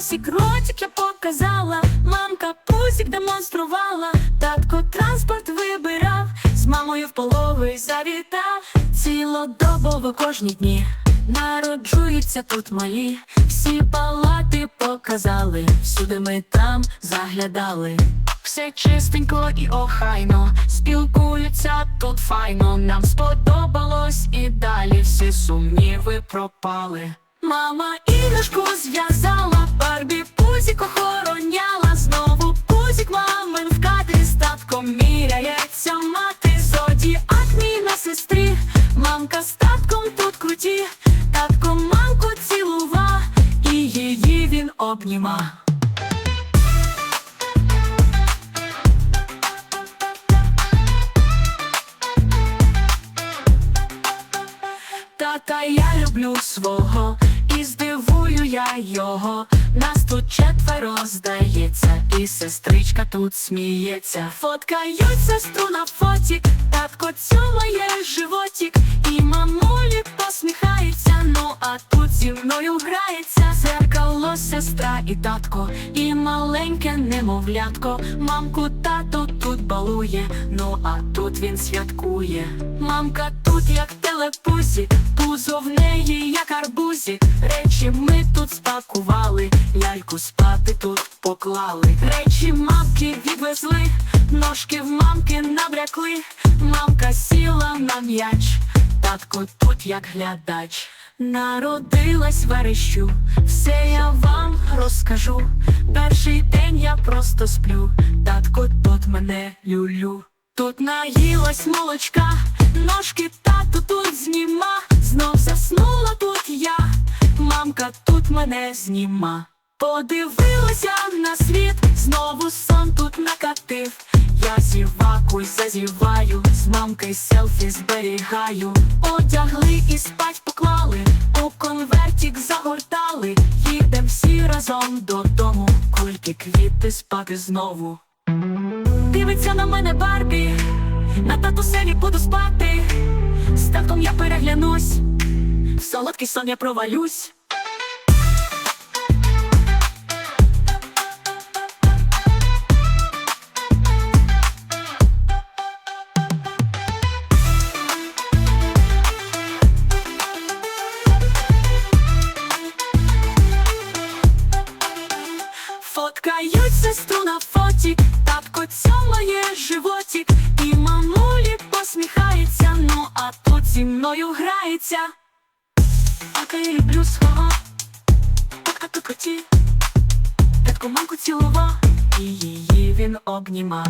ротик я показала, мамка пузик демонструвала, татко транспорт вибирав, з мамою в пологовий завітав, цілодобово кожні дні. Народжуються тут малі, всі палати показали, всюди ми там заглядали. Все чистенько і охайно, спілкуються тут файно. Нам сподобалось і далі всі сумніви пропали. Мама іграшку зв'язала, пузік охороняла, знову. Пузік мамин в кадрі з татком міряється. Мати зодіак мій на сестрі, мамка з татком тут круті, татко мамку цілува, і її він обніма. Тата я люблю свого, і здивую я його. Нас тут четверо здається, і сестричка тут сміється. Фоткають сестру на фотік, татко цьомає животік, і мамулі посміхаються. Ну а тут зі мною грається зеркало, сестра і татко, і маленьке немовлятко. Мамку тато тут ну а тут він святкує. Мамка тут як телепузік, пузо в неї як арбузік. Речі ми тут спакували, ляльку спати тут поклали. Речі мамки відвезли, ножки в мамки набрякли. Мамка сіла на м'яч, татко тут як глядач. Народилась верещу, все я вам розкажу. Перший день я просто сплю, татко тут мене люлю. Тут наїлась молочка, ножки тату тут зніма, знов заснула тут я, мамка тут мене зніма. Подивилася на світ, знову сон тут накатив. Я зівакуй, зазіваю, з мамкою селфі зберігаю. Одягли і спать кульки спати знову. Дивиться на мене Барбі, на татусеві буду спати. З татком я переглянусь, в солодкий сон я провалюсь. Татко цьомає животік, і мамулі посміхається, ну а тут зі мною грається. А я люблю свого, так тут коті, татку мамку цілова, і її він обніма.